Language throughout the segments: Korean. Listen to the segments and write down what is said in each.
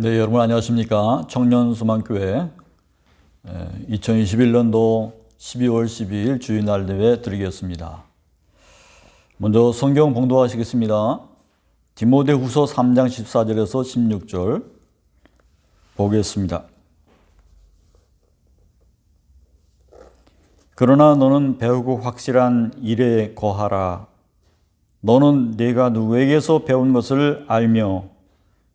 네, 여러분 안녕하십니까? 청년수만교회 2021년도 12월 12일 주일날 대회 드리겠습니다. 먼저 성경 봉독하시겠습니다. 디모데 후서 3장 14절에서 16절 보겠습니다. 그러나 너는 배우고 확실한 일에 거하라. 너는 내가 누구에게서 배운 것을 알며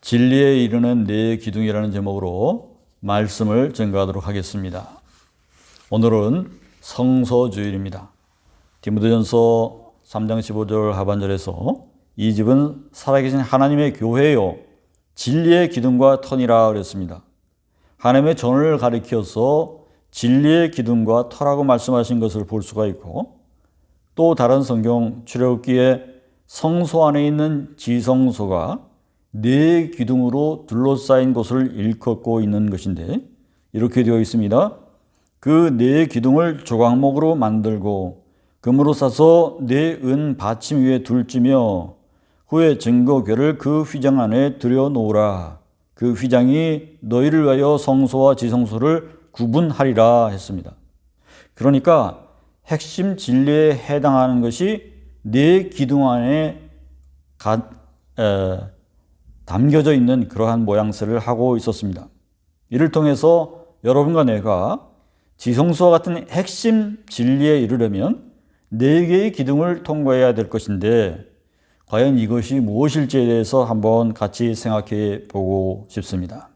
진리에 이르는 내 기둥이라는 제목으로 말씀을 전가하도록 하겠습니다. 오늘은 성서주일입니다. 디모데전서 3장 15절 하반절에서 이 집은 살아계신 하나님의 교회요 진리의 기둥과 터니라 그랬습니다. 하나님의 전을 가리켜서 진리의 기둥과 터라고 말씀하신 것을 볼 수가 있고 또 다른 성경 출애굽기에 성소 안에 있는 지성소가 네 기둥으로 둘러싸인 곳을 일컫고 있는 것인데 이렇게 되어 있습니다. 그 네 기둥을 조각목으로 만들고 금으로 싸서 네 은 받침 위에 둘지며 후에 증거궤를 그 휘장 안에 들여 놓으라. 그 휘장이 너희를 위하여 성소와 지성소를 구분하리라 했습니다. 그러니까 핵심 진리에 해당하는 것이 네 기둥 안에 가, 에, 담겨져 있는 그러한 모양새를 하고 있었습니다. 이를 통해서 여러분과 내가 지성소와 같은 핵심 진리에 이르려면 네 개의 기둥을 통과해야 될 것인데 과연 이것이 무엇일지에 대해서 한번 같이 생각해 보고 싶습니다.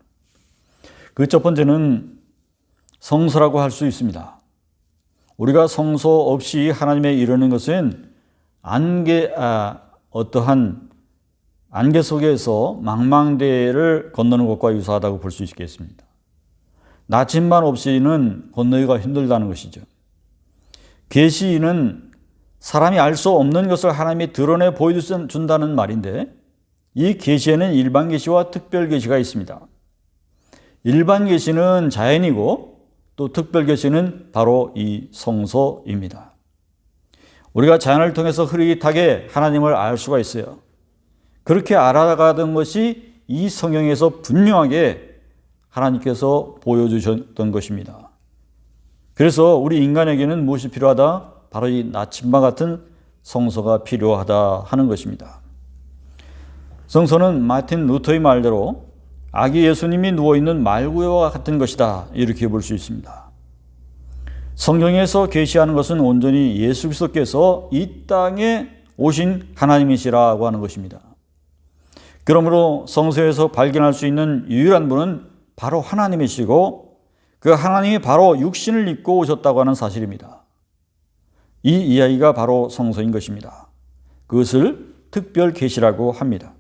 그 첫 번째는 성소라고 할 수 있습니다. 우리가 성소 없이 하나님에 이르는 것은 안개, 아, 어떠한 안개 속에서 망망대해를 건너는 것과 유사하다고 볼 수 있겠습니다. 나침반 없이는 건너기가 힘들다는 것이죠. 계시는 사람이 알 수 없는 것을 하나님이 드러내 보여준다는 말인데 이 계시에는 일반 계시와 특별 계시가 있습니다. 일반 계시는 자연이고 또 특별 계시는 바로 이 성소입니다. 우리가 자연을 통해서 흐릿하게 하나님을 알 수가 있어요. 그렇게 알아가던 것이 이 성경에서 분명하게 하나님께서 보여주셨던 것입니다. 그래서 우리 인간에게는 무엇이 필요하다? 바로 이 나침반 같은 성소가 필요하다 하는 것입니다. 성소는 마틴 루터의 말대로 아기 예수님이 누워있는 말구와 같은 것이다. 이렇게 볼 수 있습니다. 성경에서 계시하는 것은 온전히 예수 그리스도께서 이 땅에 오신 하나님이시라고 하는 것입니다. 그러므로 성서에서 발견할 수 있는 유일한 분은 바로 하나님이시고 그 하나님이 바로 육신을 입고 오셨다고 하는 사실입니다. 이 이야기가 바로 성서인 것입니다. 그것을 특별 계시라고 합니다.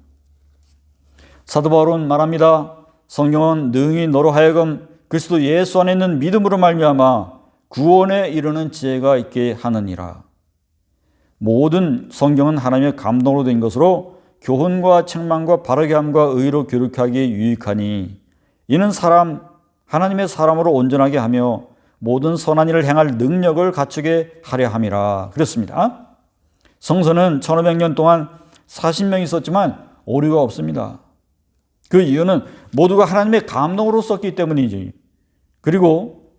사도 바울은 말합니다. 성경은 능히 너로 하여금 그리스도 예수 안에 있는 믿음으로 말미암아 구원에 이르는 지혜가 있게 하느니라. 모든 성경은 하나님의 감동으로 된 것으로 교훈과 책망과 바르게 함과 의로 교육하기에 유익하니 이는 사람 하나님의 사람으로 온전하게 하며 모든 선한 일을 행할 능력을 갖추게 하려 함이라 그랬습니다. 성서는 1500년 동안 40명 있었지만 오류가 없습니다. 그 이유는 모두가 하나님의 감동으로 썼기 때문이지. 그리고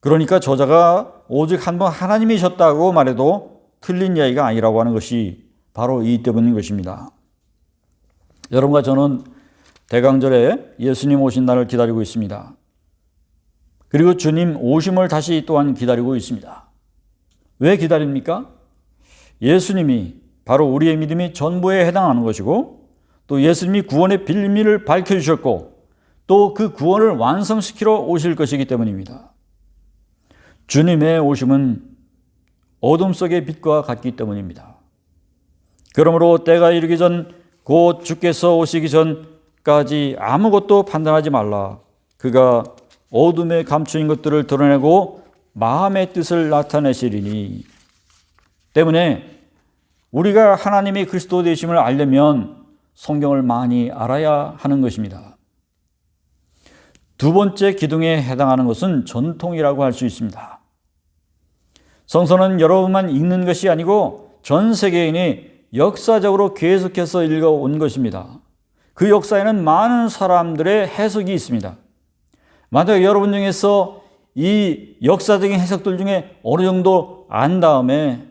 그러니까 저자가 오직 한 번 하나님이셨다고 말해도 틀린 이야기가 아니라고 하는 것이 바로 이 때문인 것입니다. 여러분과 저는 대강절에 예수님 오신 날을 기다리고 있습니다. 그리고 주님 오심을 다시 또한 기다리고 있습니다. 왜 기다립니까? 예수님이 바로 우리의 믿음이 전부에 해당하는 것이고 또 예수님이 구원의 빌미를 밝혀주셨고 또 그 구원을 완성시키러 오실 것이기 때문입니다. 주님의 오심은 어둠 속의 빛과 같기 때문입니다. 그러므로 때가 이르기 전 곧 주께서 오시기 전까지 아무것도 판단하지 말라. 그가 어둠에 감추인 것들을 드러내고 마음의 뜻을 나타내시리니 때문에 우리가 하나님이 그리스도 되심을 알려면 성경을 많이 알아야 하는 것입니다. 두 번째 기둥에 해당하는 것은 전통이라고 할 수 있습니다. 성서는 여러분만 읽는 것이 아니고 전 세계인이 역사적으로 계속해서 읽어온 것입니다. 그 역사에는 많은 사람들의 해석이 있습니다. 만약 여러분 중에서 이 역사적인 해석들 중에 어느 정도 안 다음에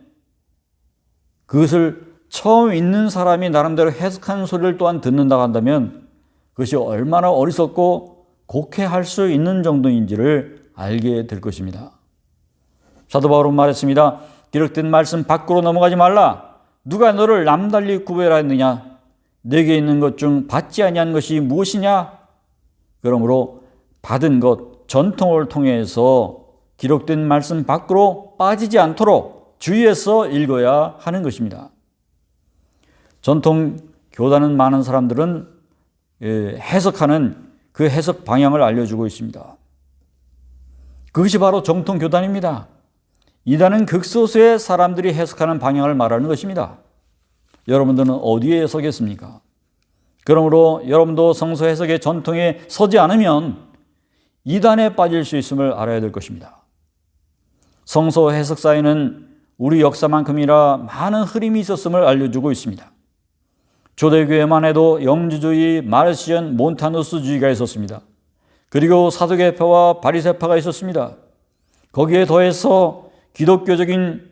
그것을 처음 읽는 사람이 나름대로 해석하는 소리를 또한 듣는다고 한다면 그것이 얼마나 어리석고 곡해할 수 있는 정도인지를 알게 될 것입니다. 사도 바울은 말했습니다. 기록된 말씀 밖으로 넘어가지 말라. 누가 너를 남달리 구별하였느냐? 내게 있는 것 중 받지 아니한 것이 무엇이냐? 그러므로 받은 것 전통을 통해서 기록된 말씀 밖으로 빠지지 않도록 주의해서 읽어야 하는 것입니다. 전통 교단은 많은 사람들은 예, 해석하는 그 해석 방향을 알려주고 있습니다. 그것이 바로 정통 교단입니다. 이단은 극소수의 사람들이 해석하는 방향을 말하는 것입니다. 여러분들은 어디에 서겠습니까? 그러므로 여러분도 성서 해석의 전통에 서지 않으면 이단에 빠질 수 있음을 알아야 될 것입니다. 성서 해석사에는 우리 역사만큼이나 많은 흐름이 있었음을 알려주고 있습니다. 조대교회만 해도 영주주의, 마르시안, 몬타누스주의가 있었습니다. 그리고 사도계파와 바리세파가 있었습니다. 거기에 더해서 기독교적인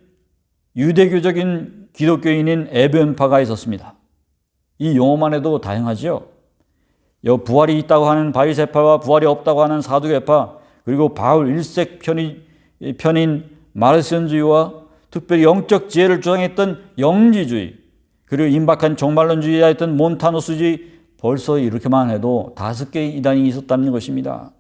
유대교적인 기독교인인 에벤파가 있었습니다. 이 용어만 해도 다양하지요. 부활이 있다고 하는 바리세파와 부활이 없다고 하는 사두개파 그리고 바울 일색 편인, 편인 마르시안주의와 특별히 영적 지혜를 주장했던 영지주의 그리고 임박한 종말론주의자였던 몬타노스주의 벌써 이렇게만 해도 다섯 개의 이단이 있었다는 것입니다.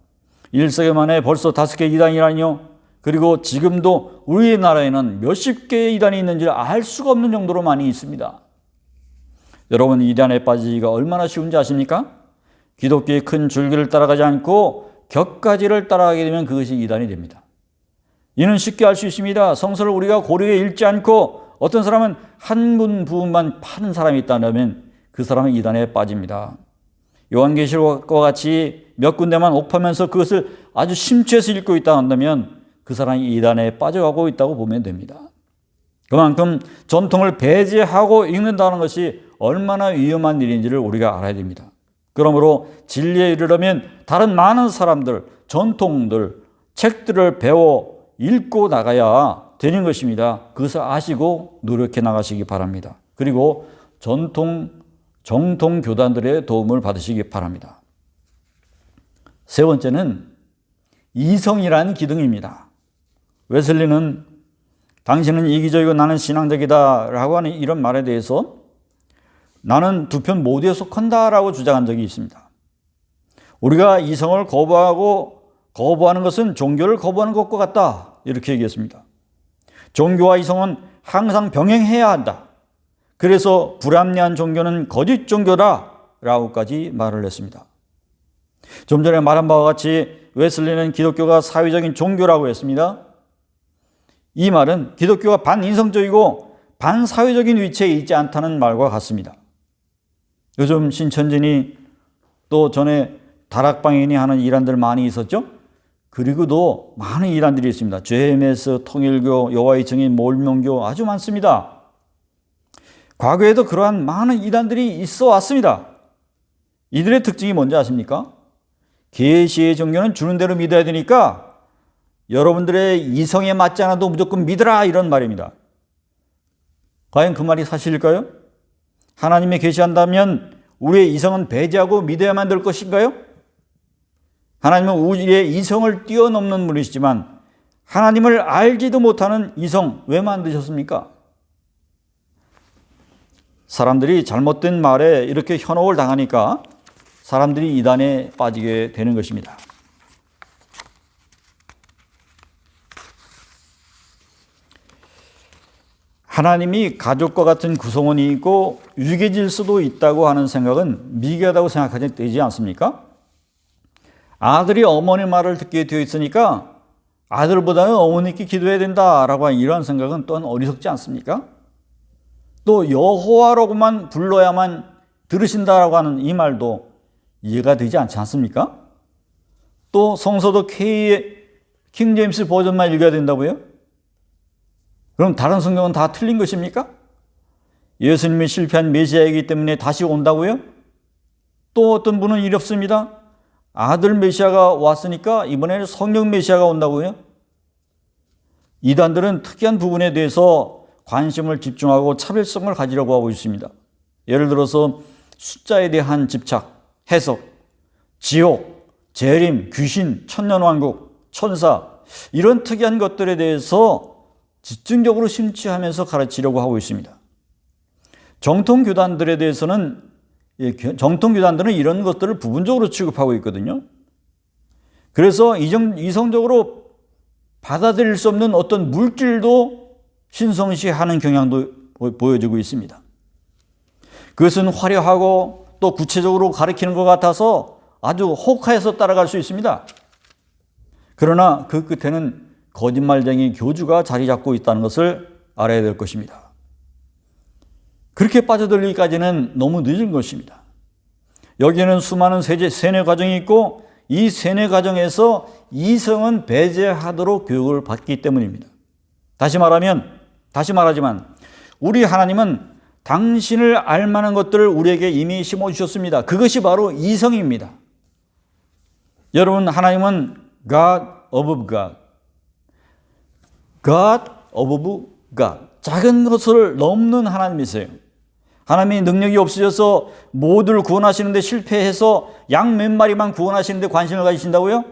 1세기 만에 벌써 다섯 개의 이단이라니요. 그리고 지금도 우리나라에는 몇십 개의 이단이 있는지 알 수가 없는 정도로 많이 있습니다. 여러분 이단에 빠지기가 얼마나 쉬운지 아십니까? 기독교의 큰 줄기를 따라가지 않고 격가지를 따라가게 되면 그것이 이단이 됩니다. 이는 쉽게 알 수 있습니다. 성서를 우리가 고르게 읽지 않고 어떤 사람은 한문 부분만 파는 사람이 있다면 그 사람은 이단에 빠집니다. 요한계시록과 같이 몇 군데만 옥파면서 그것을 아주 심취해서 읽고 있다 한다면 그 사람이 이단에 빠져가고 있다고 보면 됩니다. 그만큼 전통을 배제하고 읽는다는 것이 얼마나 위험한 일인지를 우리가 알아야 됩니다. 그러므로 진리에 이르려면 다른 많은 사람들, 전통들, 책들을 배워 읽고 나가야 되는 것입니다. 그것을 아시고 노력해 나가시기 바랍니다. 그리고 전통, 정통 교단들의 도움을 받으시기 바랍니다. 세 번째는 이성이라는 기둥입니다. 웨슬리는 당신은 이기적이고 나는 신앙적이다 라고 하는 이런 말에 대해서 나는 두 편 모두에 속한다 라고 주장한 적이 있습니다. 우리가 이성을 거부하고 거부하는 것은 종교를 거부하는 것과 같다. 이렇게 얘기했습니다. 종교와 이성은 항상 병행해야 한다. 그래서 불합리한 종교는 거짓 종교다. 라고까지 말을 했습니다. 좀 전에 말한 바와 같이 웨슬리는 기독교가 사회적인 종교라고 했습니다. 이 말은 기독교가 반인성적이고 반사회적인 위치에 있지 않다는 말과 같습니다. 요즘 신천진이 또 전에 다락방인이 하는 이란들 많이 있었죠? 그리고도 많은 이란들이 있습니다. JMS, 통일교, 여호와의 증인, 몰명교 아주 많습니다. 과거에도 그러한 많은 이단들이 있어 왔습니다. 이들의 특징이 뭔지 아십니까? 계시의 종교는 주는 대로 믿어야 되니까 여러분들의 이성에 맞지 않아도 무조건 믿으라 이런 말입니다. 과연 그 말이 사실일까요? 하나님의 계시한다면 우리의 이성은 배제하고 믿어야만 될 것인가요? 하나님은 우리의 이성을 뛰어넘는 분이시지만 하나님을 알지도 못하는 이성 왜 만드셨습니까? 사람들이 잘못된 말에 이렇게 현혹을 당하니까 사람들이 이단에 빠지게 되는 것입니다. 하나님이 가족과 같은 구성원이 있고 유괴질 수도 있다고 하는 생각은 미개하다고 생각하지 되지 않습니까? 아들이 어머니 말을 듣게 되어 있으니까 아들보다는 어머니께 기도해야 된다라고 하는 이런 생각은 또한 어리석지 않습니까? 또 여호와라고만 불러야만 들으신다라고 하는 이 말도 이해가 되지 않지 않습니까? 또 성서도 K의 킹제임스 버전만 읽어야 된다고요? 그럼 다른 성경은 다 틀린 것입니까? 예수님이 실패한 메시아이기 때문에 다시 온다고요? 또 어떤 분은 이렇습니다. 아들 메시아가 왔으니까 이번에는 성령 메시아가 온다고요? 이단들은 특이한 부분에 대해서 관심을 집중하고 차별성을 가지려고 하고 있습니다. 예를 들어서 숫자에 대한 집착, 해석, 지옥, 재림, 귀신, 천년왕국, 천사 이런 특이한 것들에 대해서 집중적으로 심취하면서 가르치려고 하고 있습니다. 정통 교단들에 대해서는 정통 교단들은 이런 것들을 부분적으로 취급하고 있거든요. 그래서 이성적으로 받아들일 수 없는 어떤 물질도 신성시하는 경향도 보여지고 있습니다. 그것은 화려하고 또 구체적으로 가리키는 것 같아서 아주 혹하해서 따라갈 수 있습니다. 그러나 그 끝에는 거짓말쟁이 교주가 자리 잡고 있다는 것을 알아야 될 것입니다. 그렇게 빠져들기까지는 너무 늦은 것입니다. 여기에는 수많은 세제, 세뇌 과정이 있고 이 세뇌 과정에서 이성은 배제하도록 교육을 받기 때문입니다. 다시 말하면, 다시 말하지만 우리 하나님은 당신을 알 만한 것들을 우리에게 이미 심어 주셨습니다. 그것이 바로 이성입니다. 여러분, 하나님은 God of God. God of God. 작은 것을 넘는 하나님이세요. 하나님이 능력이 없으셔서 모두를 구원하시는데 실패해서 양 몇 마리만 구원하시는데 관심을 가지신다고요?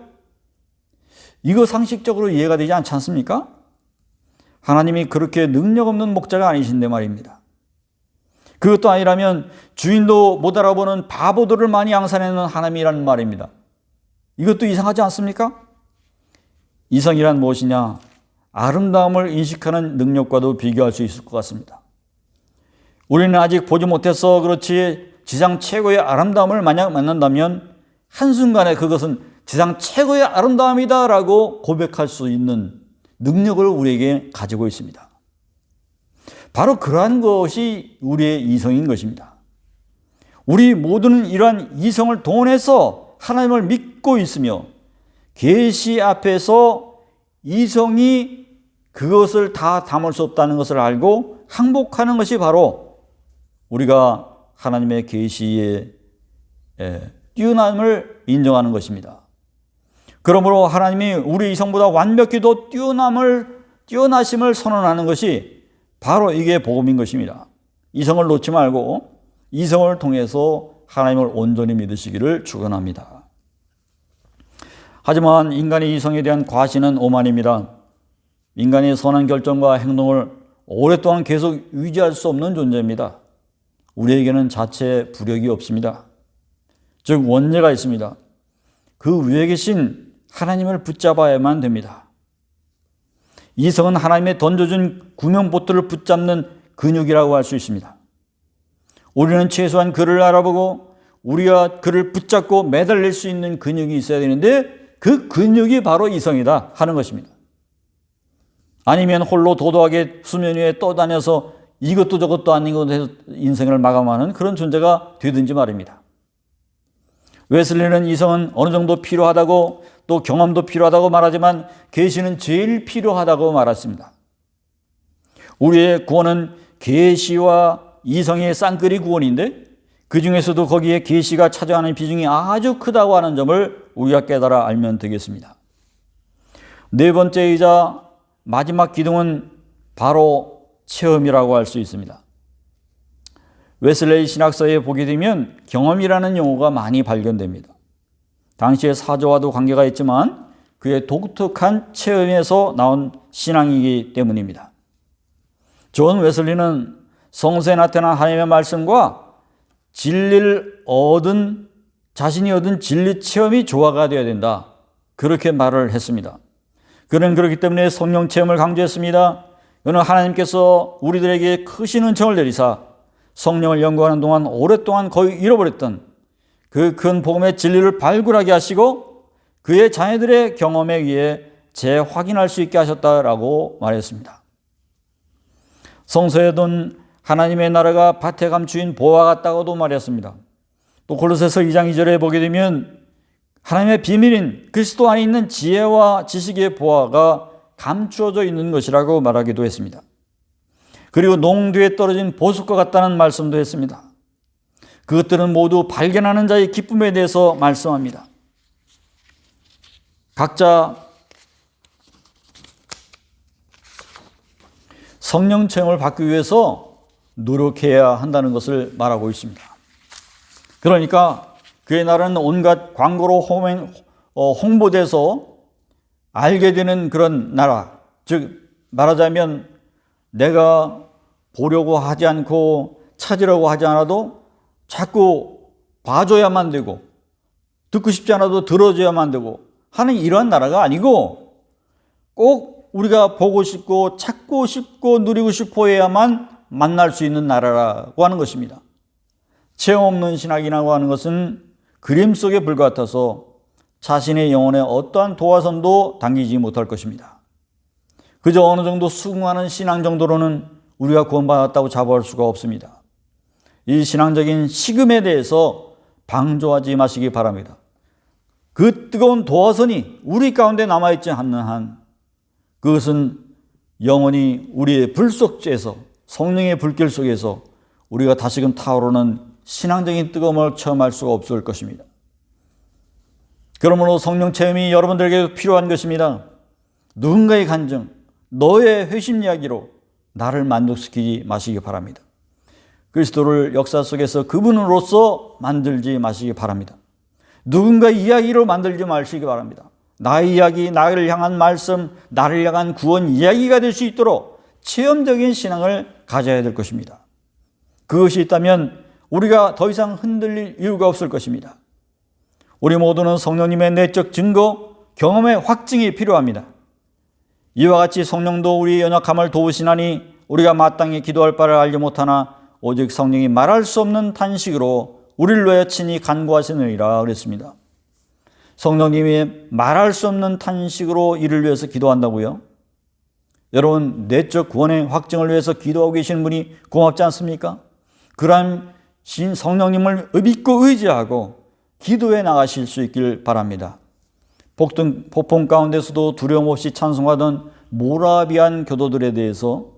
이거 상식적으로 이해가 되지 않지 않습니까? 하나님이 그렇게 능력 없는 목자가 아니신데 말입니다. 그것도 아니라면 주인도 못 알아보는 바보들을 많이 양산해놓은 하나님이라는 말입니다. 이것도 이상하지 않습니까? 이성이란 무엇이냐? 아름다움을 인식하는 능력과도 비교할 수 있을 것 같습니다. 우리는 아직 보지 못해서 그렇지 지상 최고의 아름다움을 만약 만난다면 한순간에 그것은 지상 최고의 아름다움이다라고 고백할 수 있는 능력을 우리에게 가지고 있습니다. 바로 그러한 것이 우리의 이성인 것입니다. 우리 모두는 이러한 이성을 동원해서 하나님을 믿고 있으며 계시 앞에서 이성이 그것을 다 담을 수 없다는 것을 알고 항복하는 것이 바로 우리가 하나님의 계시의 뛰어남을 인정하는 것입니다. 그러므로 하나님이 우리 이성보다 완벽히 더 뛰어남을 뛰어나심을 선언하는 것이 바로 이게 복음인 것입니다. 이성을 놓지 말고 이성을 통해서 하나님을 온전히 믿으시기를 축원합니다. 하지만 인간의 이성에 대한 과신은 오만입니다. 인간의 선한 결정과 행동을 오랫동안 계속 유지할 수 없는 존재입니다. 우리에게는 자체 부력이 없습니다. 즉 원죄가 있습니다. 그 위에 계신 하나님을 붙잡아야만 됩니다. 이성은 하나님의 던져준 구명보트를 붙잡는 근육이라고 할 수 있습니다. 우리는 최소한 그를 알아보고 우리가 그를 붙잡고 매달릴 수 있는 근육이 있어야 되는데 그 근육이 바로 이성이다 하는 것입니다. 아니면 홀로 도도하게 수면 위에 떠다녀서 이것도 저것도 아닌 해서 인생을 마감하는 그런 존재가 되든지 말입니다. 웨슬리는 이성은 어느 정도 필요하다고 또 경험도 필요하다고 말하지만 계시는 제일 필요하다고 말했습니다. 우리의 구원은 계시와 이성의 쌍끌이 구원인데 그 중에서도 거기에 계시가 차지하는 비중이 아주 크다고 하는 점을 우리가 깨달아 알면 되겠습니다. 네 번째이자 마지막 기둥은 바로 체험이라고 할 수 있습니다. 웨슬레이 신학서에 보게 되면 경험이라는 용어가 많이 발견됩니다. 당시의 사조와도 관계가 있지만 그의 독특한 체험에서 나온 신앙이기 때문입니다. 존 웨슬리는 성서에 나타난 하나님의 말씀과 진리를 얻은 자신이 얻은 진리 체험이 조화가 되어야 된다. 그렇게 말을 했습니다. 그는 그렇기 때문에 성령 체험을 강조했습니다. 이는 하나님께서 우리들에게 크신 은총을 내리사 성령을 연구하는 동안 오랫동안 거의 잃어버렸던 그 큰 복음의 진리를 발굴하게 하시고 그의 자녀들의 경험에 의해 재확인할 수 있게 하셨다라고 말했습니다. 성서에 둔 하나님의 나라가 밭에 감추인 보화 같다고도 말했습니다. 또 골로새서 2장 2절에 보게 되면 하나님의 비밀인 그리스도 안에 있는 지혜와 지식의 보화가 감추어져 있는 것이라고 말하기도 했습니다. 그리고 농뒤에 떨어진 보석과 같다는 말씀도 했습니다. 그것들은 모두 발견하는 자의 기쁨에 대해서 말씀합니다. 각자 성령 체험을 받기 위해서 노력해야 한다는 것을 말하고 있습니다. 그러니까 그의 나라는 온갖 광고로 어, 홍보돼서 알게 되는 그런 나라. 즉, 말하자면 내가 보려고 하지 않고 찾으려고 하지 않아도 자꾸 봐줘야만 되고 듣고 싶지 않아도 들어줘야만 되고 하는 이러한 나라가 아니고 꼭 우리가 보고 싶고 찾고 싶고 누리고 싶어 해야만 만날 수 있는 나라라고 하는 것입니다. 체험 없는 신학이라고 하는 것은 그림 속에 불같아서 자신의 영혼에 어떠한 도화선도 당기지 못할 것입니다. 그저 어느 정도 수긍하는 신앙 정도로는 우리가 구원받았다고 자부할 수가 없습니다. 이 신앙적인 식음에 대해서 방조하지 마시기 바랍니다. 그 뜨거운 도화선이 우리 가운데 남아있지 않는 한 그것은 영원히 우리의 불 속에서 성령의 불길 속에서 우리가 다시금 타오르는 신앙적인 뜨거움을 체험할 수가 없을 것입니다. 그러므로 성령 체험이 여러분들에게 필요한 것입니다. 누군가의 간증, 너의 회심 이야기로 나를 만족시키지 마시기 바랍니다. 그리스도를 역사 속에서 그분으로서 만들지 마시기 바랍니다. 누군가의 이야기로 만들지 마시기 바랍니다. 나의 이야기, 나를 향한 말씀, 나를 향한 구원 이야기가 될 수 있도록 체험적인 신앙을 가져야 될 것입니다. 그것이 있다면 우리가 더 이상 흔들릴 이유가 없을 것입니다. 우리 모두는 성령님의 내적 증거, 경험의 확증이 필요합니다. 이와 같이 성령도 우리 연약함을 도우시나니 우리가 마땅히 기도할 바를 알지 못하나 오직 성령이 말할 수 없는 탄식으로 우리를 위하여 친히 간구하시느니라 그랬습니다. 성령님이 말할 수 없는 탄식으로 이를 위해서 기도한다고요? 여러분 내적 구원의 확증을 위해서 기도하고 계신 분이 고맙지 않습니까? 그러한 신 성령님을 믿고 의지하고 기도해 나가실 수 있길 바랍니다. 폭등, 폭풍 가운데서도 두려움 없이 찬송하던 모라비안 교도들에 대해서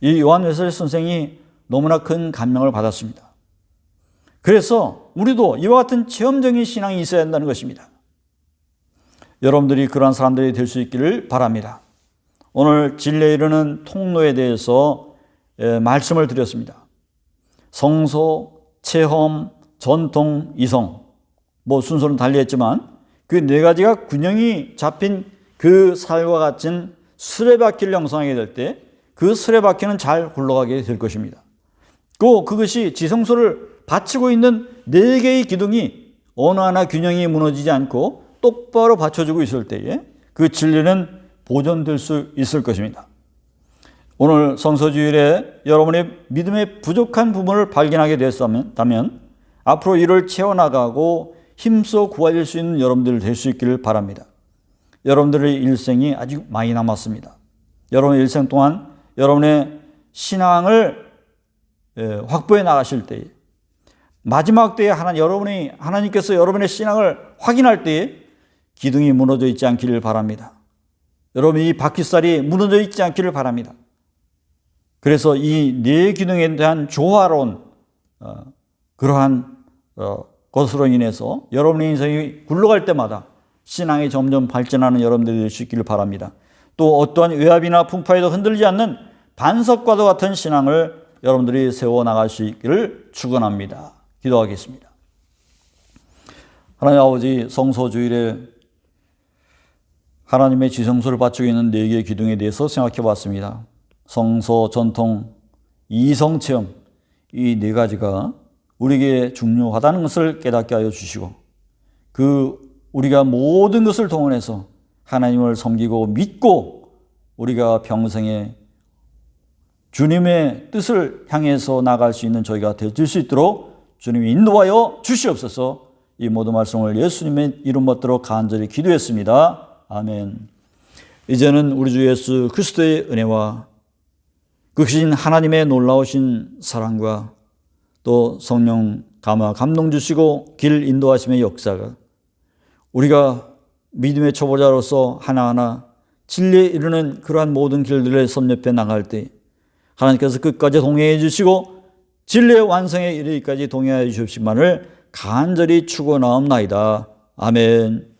이 요한 웨슬 선생이 너무나 큰 감명을 받았습니다. 그래서 우리도 이와 같은 체험적인 신앙이 있어야 한다는 것입니다. 여러분들이 그러한 사람들이 될 수 있기를 바랍니다. 오늘 진리에 이르는 통로에 대해서 말씀을 드렸습니다. 성소, 체험, 전통, 이성. 뭐 순서는 달리 했지만 그 네 가지가 균형이 잡힌 그 살과 같은 수레바퀴를 형성하게 될 때 그 수레바퀴는 잘 굴러가게 될 것입니다. 또 그것이 지성소를 받치고 있는 네 개의 기둥이 어느 하나 균형이 무너지지 않고 똑바로 받쳐주고 있을 때에 그 진리는 보존될 수 있을 것입니다. 오늘 성서주일에 여러분의 믿음의 부족한 부분을 발견하게 되었다면 앞으로 이를 채워나가고 힘써 구하실 수 있는 여러분들 될 수 있기를 바랍니다. 여러분들의 일생이 아직 많이 남았습니다. 여러분의 일생 동안 여러분의 신앙을 예, 확보해 나가실 때에 마지막 때에 하나 여러분이 하나님께서 여러분의 신앙을 확인할 때에 기둥이 무너져 있지 않기를 바랍니다. 여러분 이 바퀴살이 무너져 있지 않기를 바랍니다. 그래서 이 네 기둥에 대한 조화로운 어, 그러한 어, 것으로 인해서 여러분의 인생이 굴러갈 때마다 신앙이 점점 발전하는 여러분들이 될 수 있기를 바랍니다. 또 어떠한 외압이나 풍파에도 흔들리지 않는 반석과도 같은 신앙을 여러분들이 세워 나갈 수 있기를 축원합니다. 기도하겠습니다. 하나님 아버지 성소주일에 하나님의 지성소를 바치고 있는 네 개의 기둥에 대해서 생각해 봤습니다. 성소, 전통, 이성 체험 이 네 가지가 우리에게 중요하다는 것을 깨닫게 하여 주시고 그 우리가 모든 것을 동원해서 하나님을 섬기고 믿고 우리가 평생에 주님의 뜻을 향해서 나갈 수 있는 저희가 될 수 있도록 주님이 인도하여 주시옵소서 이 모든 말씀을 예수님의 이름 받도록 간절히 기도했습니다. 아멘. 이제는 우리 주 예수 그리스도의 은혜와 그 크신 하나님의 놀라우신 사랑과 또 성령 감화 감동 주시고 길 인도하심의 역사가 우리가 믿음의 초보자로서 하나하나 진리에 이르는 그러한 모든 길들을 섭렵해 나갈 때 하나님께서 끝까지 동행해 주시고 진리의 완성에 이르기까지 동행하여 주십시만을 간절히 추구나옵나이다. 아멘.